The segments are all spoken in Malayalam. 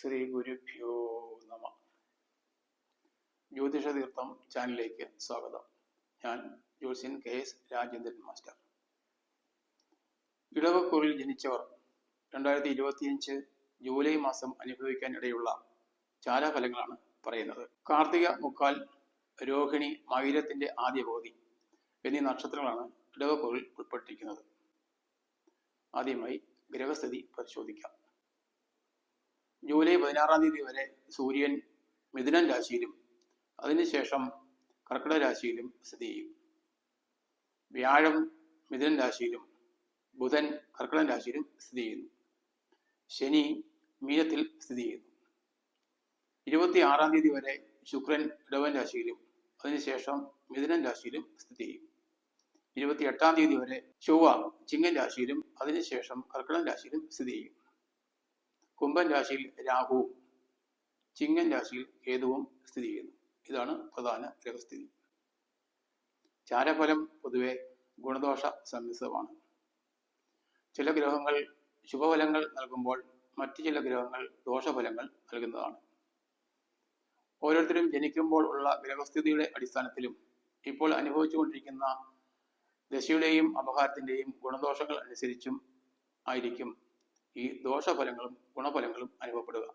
ശ്രീ ഗുരുഭ്യോ നമ. ജ്യോതിഷ തീർത്ഥം ചാനലിലേക്ക് സ്വാഗതം. ഞാൻ ജ്യോത്സ്യൻ കെ എസ് രാജേന്ദ്രൻ മാസ്റ്റർ. ഇടവക്കൂറിൽ ജനിച്ചവർ രണ്ടായിരത്തി ഇരുപത്തിയഞ്ച് ജൂലൈ മാസം അനുഭവിക്കാൻ ഇടയുള്ള ചാരഫലങ്ങളാണ് പറയുന്നത്. കാർത്തിക മുക്കാൽ രോഹിണി മൈരത്തിന്റെ ആദ്യ പകുതി എന്നീ നക്ഷത്രങ്ങളാണ് ഇടവക്കൂറിൽ ഉൾപ്പെട്ടിരിക്കുന്നത്. ആദ്യമായി ഗ്രഹസ്ഥിതി പരിശോധിക്കാം. ജൂലൈ പതിനാറാം തീയതി വരെ സൂര്യൻ മിഥുനൻ രാശിയിലും അതിനുശേഷം കർക്കിടക രാശിയിലും സ്ഥിതി ചെയ്യും. വ്യാഴം മിഥുനൻ രാശിയിലും ബുധൻ കർക്കിടക രാശിയിലും സ്ഥിതി ചെയ്യുന്നു. ശനി മീനത്തിൽ സ്ഥിതി ചെയ്യുന്നു. ഇരുപത്തി ആറാം തീയതി വരെ ശുക്രൻ ഇടവൻ രാശിയിലും അതിനുശേഷം മിഥുനൻ രാശിയിലും സ്ഥിതി ചെയ്യും. ഇരുപത്തി എട്ടാം തീയതി വരെ ചൊവ്വ ചിങ്ങൻ രാശിയിലും അതിനുശേഷം കർക്കിടക രാശിയിലും സ്ഥിതി ചെയ്യും. കുംഭൻ രാശിയിൽ രാഹുവും ചിങ്ങൻ രാശിയിൽ കേതുവും സ്ഥിതി ചെയ്യുന്നു. ഇതാണ് പ്രധാന ഗ്രഹസ്ഥിതി. ചാരഫലം പൊതുവെ ഗുണദോഷ സമ്മിശ്രമാണ്. ചില ഗ്രഹങ്ങൾ ശുഭഫലങ്ങൾ നൽകുമ്പോൾ മറ്റു ചില ഗ്രഹങ്ങൾ ദോഷഫലങ്ങൾ നൽകുന്നതാണ്. ഓരോരുത്തരും ജനിക്കുമ്പോൾ ഉള്ള ഗ്രഹസ്ഥിതിയുടെ അടിസ്ഥാനത്തിലും ഇപ്പോൾ അനുഭവിച്ചുകൊണ്ടിരിക്കുന്ന ദശയുടെയും അപഹാരത്തിന്റെയും ഗുണദോഷങ്ങൾ അനുസരിച്ചും ആയിരിക്കും ഈ ദോഷഫലങ്ങളും ഗുണഫലങ്ങളും അനുഭവപ്പെടുക.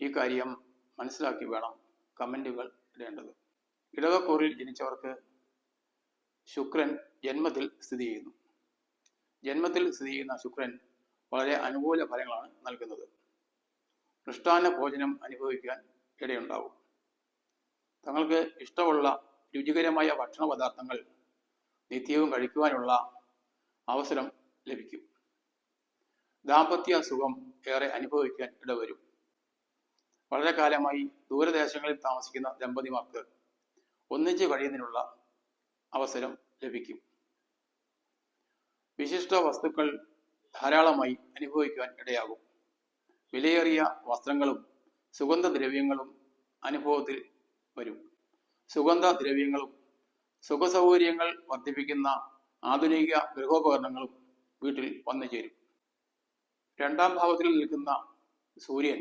ഈ കാര്യം മനസ്സിലാക്കി വേണം കമന്റുകൾ ഇടേണ്ടത്. ഇടവക്കൂറിൽ ജനിച്ചവർക്ക് ശുക്രൻ ജന്മത്തിൽ സ്ഥിതി ചെയ്യുന്നു. ജന്മത്തിൽ സ്ഥിതി ചെയ്യുന്ന ശുക്രൻ വളരെ അനുകൂല ഫലങ്ങളാണ് നൽകുന്നത്. മൃഷ്ടാന്ന ഭോജനം അനുഭവിക്കാൻ ഇടയുണ്ടാവും. തങ്ങൾക്ക് ഇഷ്ടമുള്ള രുചികരമായ ഭക്ഷണ പദാർത്ഥങ്ങൾ നിത്യവും കഴിക്കുവാനുള്ള അവസരം ലഭിക്കും. ദാമ്പത്യ സുഖം ഏറെ അനുഭവിക്കാൻ ഇടവരും. വളരെ കാലമായി ദൂരദേശങ്ങളിൽ താമസിക്കുന്ന ദമ്പതിമാർക്ക് ഒന്നിച്ച് കഴിയുന്നതിനുള്ള അവസരം ലഭിക്കും. വിശിഷ്ട വസ്തുക്കൾ ധാരാളമായി അനുഭവിക്കുവാൻ ഇടയാകും. വിലയേറിയ വസ്ത്രങ്ങളും സുഗന്ധദ്രവ്യങ്ങളും അനുഭവത്തിൽ വരും. സുഗന്ധദ്രവ്യങ്ങളും സുഖസൗകര്യങ്ങൾ വർദ്ധിപ്പിക്കുന്ന ആധുനിക ഗൃഹോപകരണങ്ങളും വീട്ടിൽ വന്നു ചേരും രണ്ടാം ഭാവത്തിൽ നിൽക്കുന്ന സൂര്യൻ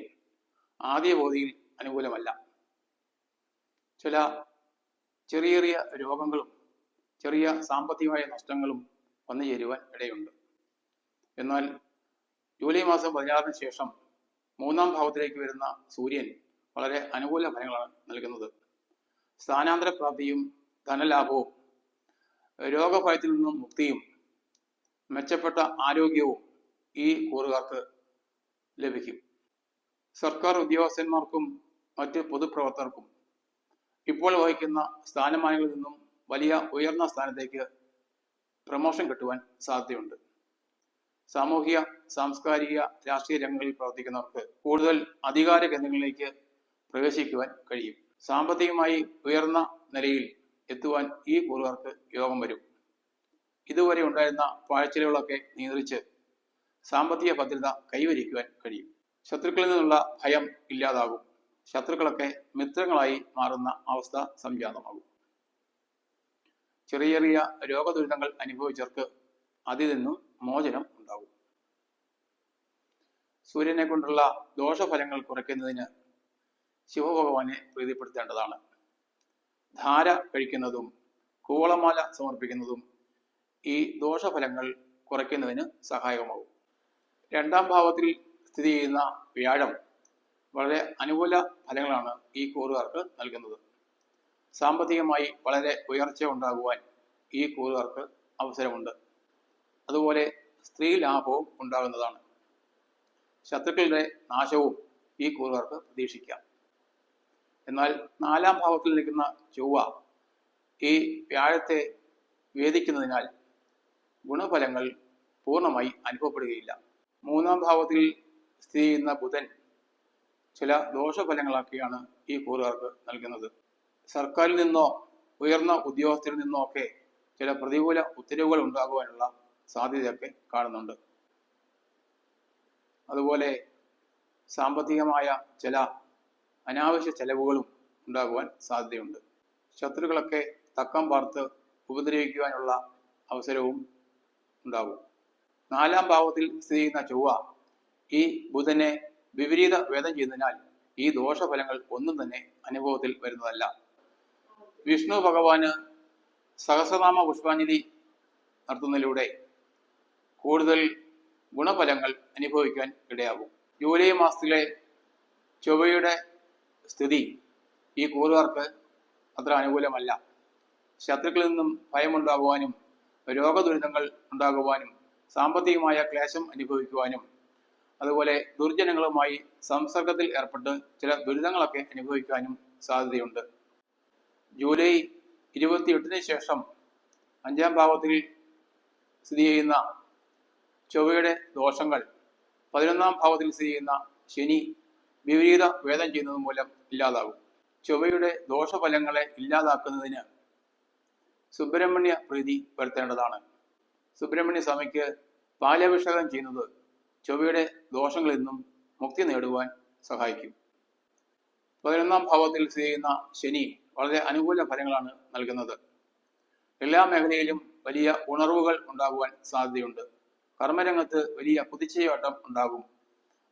ആദ്യ ബോധിയിൽ അനുകൂലമല്ല. ചില ചെറിയ ചെറിയ രോഗങ്ങളും ചെറിയ സാമ്പത്തികമായ നഷ്ടങ്ങളും വന്നു ചേരുവാൻ ഇടയുണ്ട്. എന്നാൽ ജൂലൈ മാസം പതിനാറിന് ശേഷം മൂന്നാം ഭാവത്തിലേക്ക് വരുന്ന സൂര്യൻ വളരെ അനുകൂല ഫലങ്ങളാണ് നൽകുന്നത്. സ്ഥാനാന്തര പ്രാപ്തിയും ധനലാഭവും രോഗഭയത്തിൽ നിന്നും മുക്തിയും മെച്ചപ്പെട്ട ആരോഗ്യവും ഈ കൂറുകാർക്ക് ലഭിക്കും. സർക്കാർ ഉദ്യോഗസ്ഥന്മാർക്കും മറ്റ് പൊതുപ്രവർത്തകർക്കും ഇപ്പോൾ വഹിക്കുന്ന സ്ഥാനമാനങ്ങളിൽ നിന്നും വലിയ ഉയർന്ന സ്ഥാനത്തേക്ക് പ്രമോഷൻ കിട്ടുവാൻ സാധ്യതയുണ്ട്. സാമൂഹിക സാംസ്കാരിക രാഷ്ട്രീയ രംഗങ്ങളിൽ പ്രവർത്തിക്കുന്നവർക്ക് കൂടുതൽ അധികാര കേന്ദ്രങ്ങളിലേക്ക് പ്രവേശിക്കുവാൻ കഴിയും. സാമ്പത്തികമായി ഉയർന്ന നിലയിൽ എത്തുവാൻ ഈ കൂറുകാർക്ക് യോഗം വരും. ഇതുവരെ ഉണ്ടായിരുന്ന പാഴ്ചലുകളൊക്കെ നിയന്ത്രിച്ച് സാമ്പത്തിക ഭദ്രത കൈവരിക്കുവാൻ കഴിയും. ശത്രുക്കളിൽ നിന്നുള്ള ഭയം ഇല്ലാതാകും. ശത്രുക്കളൊക്കെ മിത്രങ്ങളായി മാറുന്ന അവസ്ഥ സംജാതമാകും. ചെറിയ ചെറിയ രോഗദുരിതങ്ങൾ അനുഭവിച്ചവർക്ക് അതിൽ നിന്നും മോചനം ഉണ്ടാകും. സൂര്യനെ കൊണ്ടുള്ള ദോഷഫലങ്ങൾ കുറയ്ക്കുന്നതിന് ശിവഭഗവാനെ പ്രീതിപ്പെടുത്തേണ്ടതാണ്. ധാര കഴിക്കുന്നതും കൂവളമാല സമർപ്പിക്കുന്നതും ഈ ദോഷഫലങ്ങൾ കുറയ്ക്കുന്നതിന് സഹായകമാകും. രണ്ടാം ഭാവത്തിൽ സ്ഥിതി ചെയ്യുന്ന വ്യാഴം വളരെ അനുകൂല ഫലങ്ങളാണ് ഈ കൂറുകാർക്ക് നൽകുന്നത്. സാമ്പത്തികമായി വളരെ ഉയർച്ച ഉണ്ടാകുവാൻ ഈ കൂറുകാർക്ക് അവസരമുണ്ട്. അതുപോലെ സ്ത്രീ ലാഭവും ഉണ്ടാകുന്നതാണ്. ശത്രുക്കളുടെ നാശവും ഈ കൂറുകാർക്ക് പ്രതീക്ഷിക്കാം. എന്നാൽ നാലാം ഭാവത്തിൽ നിൽക്കുന്ന ചൊവ്വ ഈ വ്യാഴത്തെ വേദിക്കുന്നതിനാൽ ഗുണഫലങ്ങൾ പൂർണമായി അനുഭവപ്പെടുകയില്ല. മൂന്നാം ഭാവത്തിൽ സ്ഥിതി ചെയ്യുന്ന ബുധൻ ചില ദോഷഫലങ്ങളൊക്കെയാണ് ഈ കൂറുകാർക്ക് നൽകുന്നത്. സർക്കാരിൽ നിന്നോ ഉയർന്ന ഉദ്യോഗസ്ഥരിൽ നിന്നോ ഒക്കെ ചില പ്രതികൂല ഉത്തരവുകൾ ഉണ്ടാകുവാനുള്ള സാധ്യതയൊക്കെ കാണുന്നുണ്ട്. അതുപോലെ സാമ്പത്തികമായ ചില അനാവശ്യ ചെലവുകളും ഉണ്ടാകുവാൻ സാധ്യതയുണ്ട്. ശത്രുക്കളൊക്കെ തക്കം പാർത്ത് ഉപദ്രവിക്കുവാനുള്ള അവസരവും ഉണ്ടാകും. നാലാം ഭാവത്തിൽ സ്ഥിതി ചെയ്യുന്ന ചൊവ്വ ഈ ബുധനെ വിപരീത വേദം ചെയ്യുന്നതിനാൽ ഈ ദോഷഫലങ്ങൾ ഒന്നും തന്നെ അനുഭവത്തിൽ വരുന്നതല്ല. വിഷ്ണു ഭഗവാന് സഹസ്രനാമ പുഷ്പാഞ്ജലി നടത്തുന്നതിലൂടെ കൂടുതൽ ഗുണഫലങ്ങൾ അനുഭവിക്കാൻ ഇടയാകും. ജൂലൈ മാസത്തിലെ ചൊവ്വയുടെ സ്ഥിതി ഈ കൂറുകാർക്ക് അത്ര അനുകൂലമല്ല. ശത്രുക്കളിൽ നിന്നും ഭയമുണ്ടാകുവാനും രോഗദുരിതങ്ങൾ ഉണ്ടാകുവാനും സാമ്പത്തികമായ ക്ലേശം അനുഭവിക്കുവാനും അതുപോലെ ദുർജനങ്ങളുമായി സംസർഗത്തിൽ ഏർപ്പെട്ട് ചില ദുരിതങ്ങളൊക്കെ അനുഭവിക്കാനും സാധ്യതയുണ്ട്. ജൂലൈ ഇരുപത്തിയെട്ടിന് ശേഷം അഞ്ചാം ഭാവത്തിൽ സ്ഥിതി ചെയ്യുന്ന ചൊവ്വയുടെ ദോഷങ്ങൾ പതിനൊന്നാം ഭാവത്തിൽ സ്ഥിതി ചെയ്യുന്ന ശനി വിപരീത വേദം ചെയ്യുന്നത് മൂലം ഇല്ലാതാകും. ചൊവ്വയുടെ ദോഷഫലങ്ങളെ ഇല്ലാതാക്കുന്നതിന് സുബ്രഹ്മണ്യ പ്രീതി വരുത്തേണ്ടതാണ്. സുബ്രഹ്മണ്യ സ്വാമിക്ക് പാലാഭിഷേകം ചെയ്യുന്നത് ചൊവ്വയുടെ ദോഷങ്ങളിൽ നിന്നും മുക്തി നേടുവാൻ സഹായിക്കും. പതിനൊന്നാം ഭാവത്തിൽ സ്ഥിതി ചെയ്യുന്ന ശനി വളരെ അനുകൂല ഫലങ്ങളാണ് നൽകുന്നത്. എല്ലാ മേഖലയിലും വലിയ ഉണർവുകൾ ഉണ്ടാകുവാൻ സാധ്യതയുണ്ട്. കർമ്മരംഗത്ത് വലിയ കുതിച്ചയോട്ടം ഉണ്ടാകും.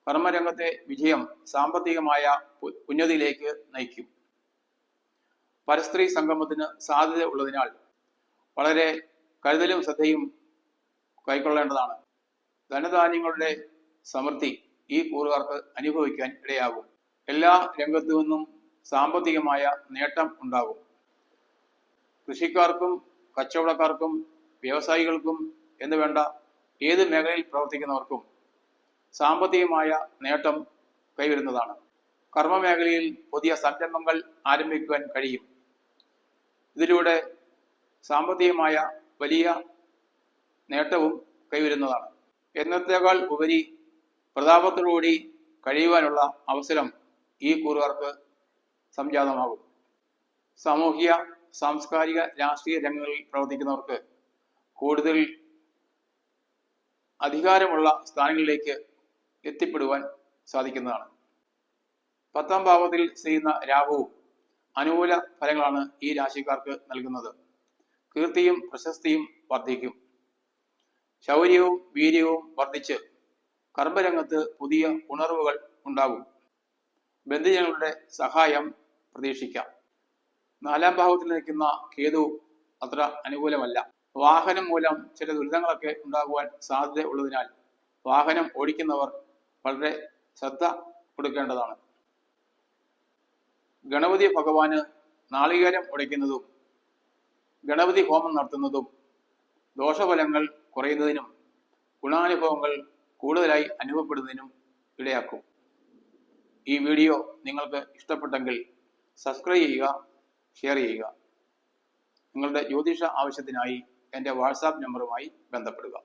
കർമ്മരംഗത്തെ വിജയം സാമ്പത്തികമായ ഉന്നതിയിലേക്ക് നയിക്കും. പരസ്ത്രീ സംഗമത്തിന് സാധ്യത ഉള്ളതിനാൽ വളരെ കരുതലും ശ്രദ്ധയും കൈക്കൊള്ളേണ്ടതാണ്. ധനധാന്യങ്ങളുടെ സമൃദ്ധി ഈ കൂറുകാർക്ക് അനുഭവിക്കാൻ ഇടയാകും. എല്ലാ രംഗത്തു നിന്നും സാമ്പത്തികമായ നേട്ടം ഉണ്ടാകും. കൃഷിക്കാർക്കും കച്ചവടക്കാർക്കും വ്യവസായികൾക്കും എന്ന് വേണ്ട ഏത് മേഖലയിൽ പ്രവർത്തിക്കുന്നവർക്കും സാമ്പത്തികമായ നേട്ടം കൈവരുന്നതാണ്. കർമ്മ മേഖലയിൽ പുതിയ സംരംഭങ്ങൾ ആരംഭിക്കുവാൻ കഴിയും. ഇതിലൂടെ സാമ്പത്തികമായ വലിയ നേട്ടവും കൈവരുന്നതാണ്. എന്നത്തേക്കാൾ ഉപരി പ്രതാപത്തോടുകൂടി കഴിയുവാനുള്ള അവസരം ഈ കൂറുകാർക്ക് സംജാതമാകും. സാമൂഹിക സാംസ്കാരിക രാഷ്ട്രീയ രംഗങ്ങളിൽ പ്രവർത്തിക്കുന്നവർക്ക് കൂടുതൽ അധികാരമുള്ള സ്ഥാനങ്ങളിലേക്ക് എത്തിപ്പെടുവാൻ സാധിക്കുന്നതാണ്. പത്താം ഭാവത്തിൽ ചെയ്യുന്ന രാഹുവും അനുകൂല ഫലങ്ങളാണ് ഈ രാശിക്കാർക്ക് നൽകുന്നത്. കീർത്തിയും പ്രശസ്തിയും വർദ്ധിക്കും. ശൗര്യവും വീര്യവും വർദ്ധിച്ച് കർമ്മരംഗത്ത് പുതിയ ഉണർവുകൾ ഉണ്ടാകും. ബന്ധുജനങ്ങളുടെ സഹായം പ്രതീക്ഷിക്കാം. നാലാം ഭാവത്തിൽ നിൽക്കുന്ന കേതു അത്ര അനുകൂലമല്ല. വാഹനം മൂലം ചില ദുരിതങ്ങളൊക്കെ ഉണ്ടാകുവാൻ സാധ്യത ഉള്ളതിനാൽ വാഹനം ഓടിക്കുന്നവർ വളരെ ശ്രദ്ധ കൊടുക്കേണ്ടതാണ്. ഗണപതി ഭഗവാന് നാളികേരം ഉടയ്ക്കുന്നതും ഗണപതി ഹോമം നടത്തുന്നതും ദോഷഫലങ്ങൾ കുറയുന്നതിനും ഗുണാനുഭവങ്ങൾ കൂടുതലായി അനുഭവപ്പെടുന്നതിനും ഇടയാക്കും. ഈ വീഡിയോ നിങ്ങൾക്ക് ഇഷ്ടപ്പെട്ടെങ്കിൽ സബ്സ്ക്രൈബ് ചെയ്യുക ഷെയർ ചെയ്യുക. നിങ്ങളുടെ ജ്യോതിഷ ആവശ്യത്തിനായി എന്റെ വാട്സാപ്പ് നമ്പറുമായി ബന്ധപ്പെടുക.